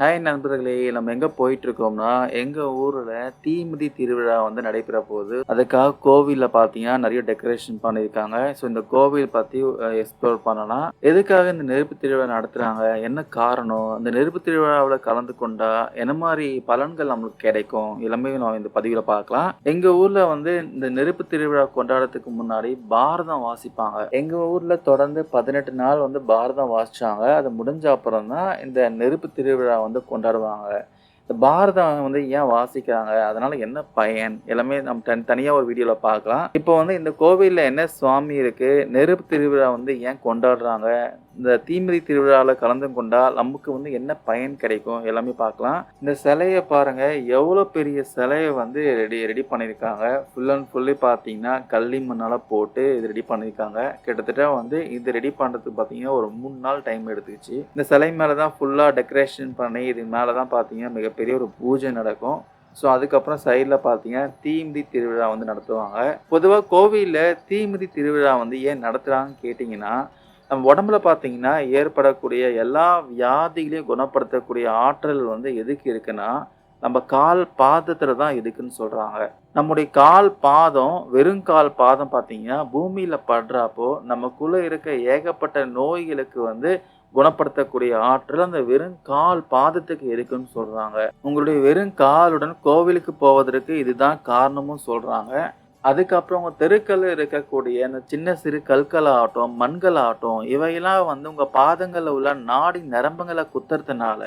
Hi நண்பர்களே. நம்ம எங்கே போயிட்டு இருக்கோம்னா எங்கள் ஊரில் தீமிதி திருவிழா வந்து நடைபெற போகுது. அதுக்காக கோவிலில் பார்த்தீங்கன்னா நிறைய டெக்கரேஷன் பண்ணியிருக்காங்க. ஸோ இந்த கோவில் பற்றி எக்ஸ்ப்ளோர் பண்ணலாம். எதுக்காக இந்த நெருப்பு திருவிழா நடத்துகிறாங்க என்ன காரணம்? இந்த நெருப்பு திருவிழாவில் கலந்து கொண்டா என்ன மாதிரி பலன்கள் நம்மளுக்கு கிடைக்கும்? எல்லாமே நம்ம இந்த பதிவில் பார்க்கலாம் எங்கள் ஊரில் வந்து இந்த நெருப்பு திருவிழா கொண்டாடுறதுக்கு முன்னாடி பாரதம் வாசிப்பாங்க. எங்கள் ஊரில் தொடர்ந்து பதினெட்டு நாள் வந்து பாரதம் வாசிச்சாங்க. அது முடிஞ்ச அப்புறம் தான் இந்த நெருப்பு திருவிழா வந்து கொண்டாடுவாங்க. இந்த பாரதம் வந்து ஏன் வாசிக்கிறாங்க? அதனால என்ன பயன்? எல்லாமே நம்ம தனி தனியாக ஒரு வீடியோவில் பார்க்கலாம். இப்போ வந்து இந்த கோவிலில் என்ன சுவாமி இருக்கு? நெருப்பு திருவிழா வந்து ஏன் கொண்டாடுறாங்க? இந்த தீமிதி திருவிழாவில் கலந்து கொண்டால் நமக்கு வந்து என்ன பயன் கிடைக்கும்? எல்லாமே பார்க்கலாம். இந்த சிலையை பாருங்க. எவ்வளோ பெரிய சிலையை வந்து ரெடி ரெடி பண்ணியிருக்காங்க. ஃபுல் அண்ட் ஃபுல்லி பார்த்தீங்கன்னா கள்ளி மண்ணால் போட்டு இது ரெடி பண்ணியிருக்காங்க. கிட்டத்தட்ட வந்து இது ரெடி பண்ணுறதுக்கு பார்த்தீங்கன்னா ஒரு மூணு நாள் டைம் எடுத்துக்கிச்சு இந்த சிலை மேலே தான் ஃபுல்லாக டெக்கரேஷன் பண்ணி இது மேலே தான் பார்த்தீங்கன்னா மிகப்பெரிய ஒரு பூஜை நடக்கும். ஸோ அதுக்கப்புறம் சைடில் பார்த்தீங்கன்னா தீமிதி திருவிழா வந்து நடத்துவாங்க. பொதுவாக கோவிலில் தீமிதி திருவிழா வந்து ஏன் நடத்துகிறாங்கன்னு கேட்டிங்கன்னா நம்ம உடம்புல பார்த்தீங்கன்னா ஏற்படக்கூடிய எல்லா வியாதிகளையும் குணப்படுத்தக்கூடிய ஆற்றல் வந்து எதுக்கு இருக்குன்னா நம்ம கால் பாதத்தில் தான் இருக்குன்னு சொல்கிறாங்க நம்முடைய கால் பாதம் வெறும் கால் பாதம் பார்த்தீங்கன்னா பூமியில் படுறப்போ நமக்குள்ளே இருக்க ஏகப்பட்ட நோய்களுக்கு வந்து குணப்படுத்தக்கூடிய ஆற்றல் அந்த வெறும் கால் பாதத்துக்கு இருக்குன்னு சொல்கிறாங்க உங்களுடைய வெறும் காலுடன் கோவிலுக்கு போவதற்கு இதுதான் காரணமும் சொல்கிறாங்க அதுக்கப்புறம் உங்கள் தெருக்கல்ல இருக்கக்கூடிய அந்த சின்ன சிறு கற்கள் ஆகட்டும் மண்கள் ஆகட்டும் இவையெல்லாம் வந்து உங்கள் பாதங்களில் உள்ள நாடி நரம்புகளை குத்துறதுனால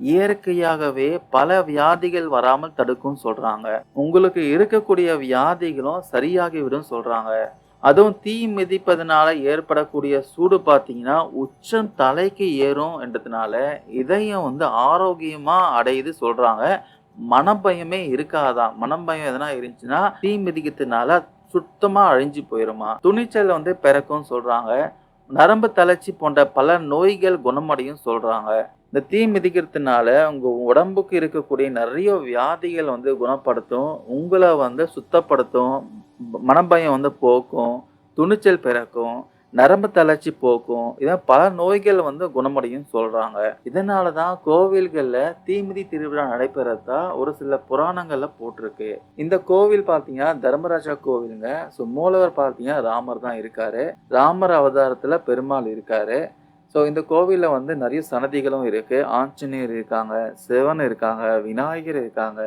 இயற்கையாகவே பல வியாதிகள் வராமல் தடுக்கும் சொல்கிறாங்க உங்களுக்கு இருக்கக்கூடிய வியாதிகளும் சரியாகி விடும் அதுவும் தீ மிதிப்பதனால ஏற்படக்கூடிய சூடு பார்த்தீங்கன்னா உச்சம் தலைக்கு ஏறும் என்றதுனால இதயம் வந்து ஆரோக்கியமாக அடையுது சொல்கிறாங்க மனபயமே இருக்காதான் மனபயம் எதனா இருந்துச்சுன்னா தீ மிதிக்கிறதுனால சுத்தமாக அழிஞ்சு போயிருமா? துணிச்சல் வந்து பிறக்கும் சொல்கிறாங்க நரம்பு தளர்ச்சி போன்ற பல நோய்கள் குணமடையும் சொல்கிறாங்க இந்த தீ மிதிக்கிறதுனால உங்கள் உடம்புக்கு இருக்கக்கூடிய நிறைய வியாதிகள் வந்து குணப்படுத்தும் உங்களை வந்து சுத்தப்படுத்தும் மனபயம் வந்து போக்கும் துணிச்சல் பிறக்கும். நரம்பு தளர்ச்சி போக்கும் இதான் பல நோய்கள் வந்து குணமடையும் சொல்றாங்க. இதனால தான் கோவில்களில் தீமிதி திருவிழா நடைபெறதா ஒரு சில புராணங்களில் போட்டிருக்கு. இந்த கோவில் பார்த்தீங்கன்னா தர்மராஜா கோவிலுங்க. ஸோ மூலவர் பார்த்தீங்கன்னா ராமர் தான் இருக்காரு. ராமர் அவதாரத்தில் பெருமாள் இருக்காரு. ஸோ இந்த கோவிலில் வந்து நிறைய சன்னதிகளும் இருக்குது ஆஞ்சநேயர் இருக்காங்க சிவன் இருக்காங்க விநாயகர் இருக்காங்க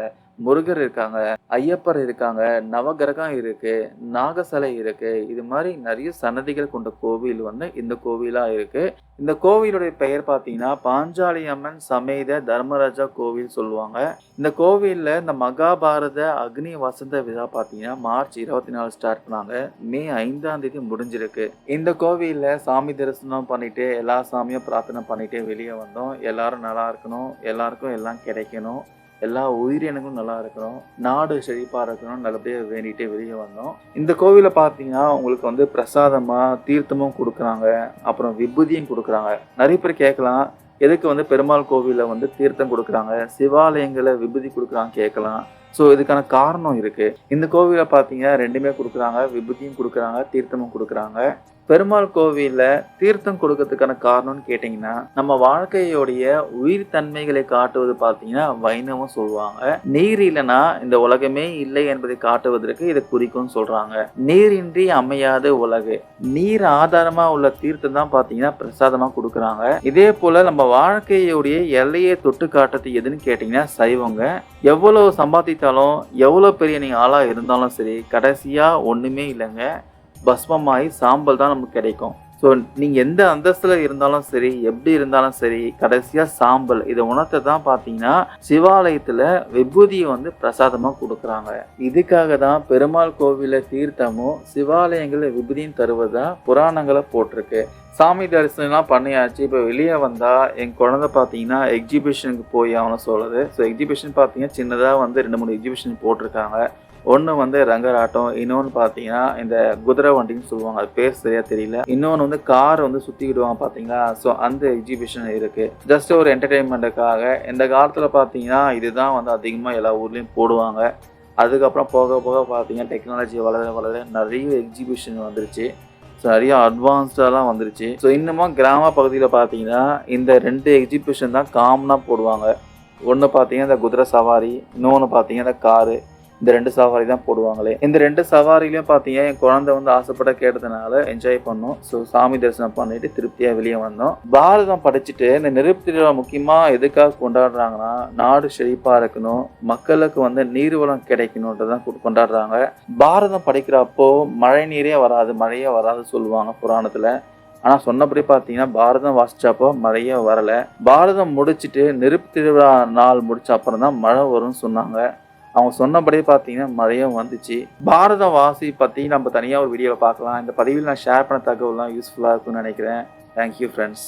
முருகர் இருக்காங்க ஐயப்பர் இருக்காங்க நவகிரகம் இருக்கு நாகசலை இருக்கு. இது மாதிரி நிறைய சன்னதிகள் கொண்ட கோவில் வந்து இந்த கோவிலா இருக்கு. இந்த கோவிலுடைய பெயர் பார்த்தீங்கன்னா பாஞ்சாலி அம்மன் சமேத தர்மராஜா கோவில் சொல்லுவாங்க. இந்த கோவிலில் இந்த மகாபாரத அக்னி வசந்த விழா பார்த்தீங்கன்னா மார்ச் இருபத்தி நாலு ஸ்டார்ட் பண்ணாங்க. மே ஐந்தாம் தேதி முடிஞ்சிருக்கு. இந்த கோவிலில் சாமி தரிசனம் பண்ணிட்டு எல்லா சாமியும் பிரார்த்தனை பண்ணிட்டு வெளியே வந்தோம். எல்லாரும் நல்லா இருக்கணும். எல்லாருக்கும் எல்லாம் கிடைக்கணும். எல்லா உயிரினங்களும் நல்லா இருக்கணும் நாடு செழிப்பாக இருக்கணும் நல்லபடியாக வேண்டிகிட்டே வெளியே வந்தோம். இந்த கோவிலை பார்த்தீங்கன்னா உங்களுக்கு வந்து பிரசாதமாக தீர்த்தமும் கொடுக்குறாங்க. அப்புறம் விபூதியும் கொடுக்குறாங்க. நிறைய பேர் கேட்கலாம் எதுக்கு வந்து பெருமாள் கோவிலில் வந்து தீர்த்தம் கொடுக்குறாங்க? சிவாலயங்களை விபூதி கொடுக்குறாங்க கேட்கலாம். ஸோ இதுக்கான காரணம் இருக்குது இந்த கோவிலை பார்த்தீங்கன்னா ரெண்டுமே கொடுக்குறாங்க. விபூதியும் கொடுக்குறாங்க தீர்த்தமும் கொடுக்குறாங்க. பெருமாள் கோவிலில் தீர்த்தம் கொடுக்கறதுக்கான காரணம்னு கேட்டிங்கன்னா நம்ம வாழ்க்கையோடைய உயிர் தன்மைகளை காட்டுவது பார்த்தீங்கன்னா வைணவம் சொல்லுவாங்க. நீர் இல்லைன்னா இந்த உலகமே இல்லை என்பதை காட்டுவதற்கு இதை குறிக்கும்னு சொல்கிறாங்க நீரின்றி அமையாத உலகு. நீர் ஆதாரமாக உள்ள தீர்த்தம் தான் பார்த்தீங்கன்னா பிரசாதமாக கொடுக்குறாங்க. இதே போல் நம்ம வாழ்க்கையுடைய எல்லையை தொட்டு காட்டுறது எதுன்னு கேட்டிங்கன்னா சைவங்க. எவ்வளவு சம்பாதித்தாலும் எவ்வளோ பெரிய நீங்கள் ஆளாக இருந்தாலும் சரி கடைசியாக ஒன்றுமே இல்லைங்க. பஸ்மமாகி சாம்பல் தான் நமக்கு கிடைக்கும். ஸோ நீங்கள் எந்த அந்தஸ்தில் இருந்தாலும் சரி எப்படி இருந்தாலும் சரி கடைசியாக சாம்பல் இதை உணர்த்த தான் பார்த்தீங்கன்னா சிவாலயத்தில் விபூதியை வந்து பிரசாதமாக கொடுக்குறாங்க. இதுக்காக தான் பெருமாள் கோவிலில் தீர்த்தமும் சிவாலயங்களில் விபூதியும் தருவதாக புராணங்களை போட்டிருக்கு. சாமி தரிசனம்லாம் பண்ணியாச்சு. இப்போ வெளியே வந்தால் என் குழந்தை பார்த்தீங்கன்னா எக்ஸிபிஷனுக்கு போய் அவனை சொல்லுது. ஸோ எக்ஸிபிஷன் பார்த்தீங்கன்னா சின்னதாக வந்து ரெண்டு மூணு எக்ஸிபிஷன் போட்டிருக்காங்க. ஒன்று வந்து ரங்கராட்டம் இன்னொன்று பார்த்தீங்கன்னா இந்த குதிரை வண்டின்னு சொல்லுவாங்க. அது பேர் சரியாக தெரியல. இன்னொன்று வந்து கார் வந்து சுற்றிக்கிடுவாங்க பார்த்தீங்களா ஸோ அந்த எக்ஸிபிஷன் இருக்குது ஜஸ்ட் ஒரு என்டர்டெயின்மெண்ட்டுக்காக இந்த காலத்தில் பார்த்தீங்கன்னா இதுதான் வந்து அதிகமாக எல்லா ஊர்லேயும் போடுவாங்க. அதுக்கப்புறம் போக போக பார்த்தீங்கன்னா டெக்னாலஜி வளர வளர நிறைய எக்ஸிபிஷன் வந்துருச்சு. ஸோ நிறைய அட்வான்ஸ்டாலாம் வந்துருச்சு. ஸோ இன்னமும் கிராம பகுதியில் பார்த்தீங்கன்னா இந்த ரெண்டு எக்ஸிபிஷன் தான் காமனாக போடுவாங்க. ஒன்று பார்த்தீங்கன்னா இந்த குதிரை சவாரி இன்னொன்று பார்த்தீங்கன்னா இந்த காரு. இந்த ரெண்டு சவாரி தான் போடுவாங்களே. இந்த ரெண்டு சவாரிலையும் பார்த்தீங்க என் குழந்தை வந்து ஆசைப்பட கேட்டதுனால என்ஜாய் பண்ணோம். ஸோ சாமி தரிசனம் பண்ணிட்டு திருப்தியாக வெளியே வந்தோம். பாரதம் படிச்சுட்டு இந்த நெருப்பு திருவிழா முக்கியமாக எதுக்காக கொண்டாடுறாங்கன்னா நாடு செழிப்பாக இருக்கணும் மக்களுக்கு வந்து நீர் வளம் கிடைக்கணுன்றதான் கொண்டாடுறாங்க. பாரதம் படிக்கிறப்போ மழை நீரே வராது மழையே வராது சொல்லுவாங்க புராணத்தில். ஆனால் சொன்னபடி பார்த்தீங்கன்னா பாரதம் வாசிச்சப்போ மழையே வரலை. பாரதம் முடிச்சுட்டு நெருப்பு திருவிழா நாள் முடிச்ச அப்புறம் தான் மழை வரும்னு சொன்னாங்க. அவங்க சொன்னபடியே பார்த்தீங்கன்னா மழையும் வந்துச்சு. பாரத வாசி பற்றி நம்ம தனியாக ஒரு வீடியோவில் பார்க்கலாம். இந்த பதிவில் நான் ஷேர் பண்ண தகவல்லாம் யூஸ்ஃபுல்லாக இருக்கும்னு நினைக்கிறேன். Thank you friends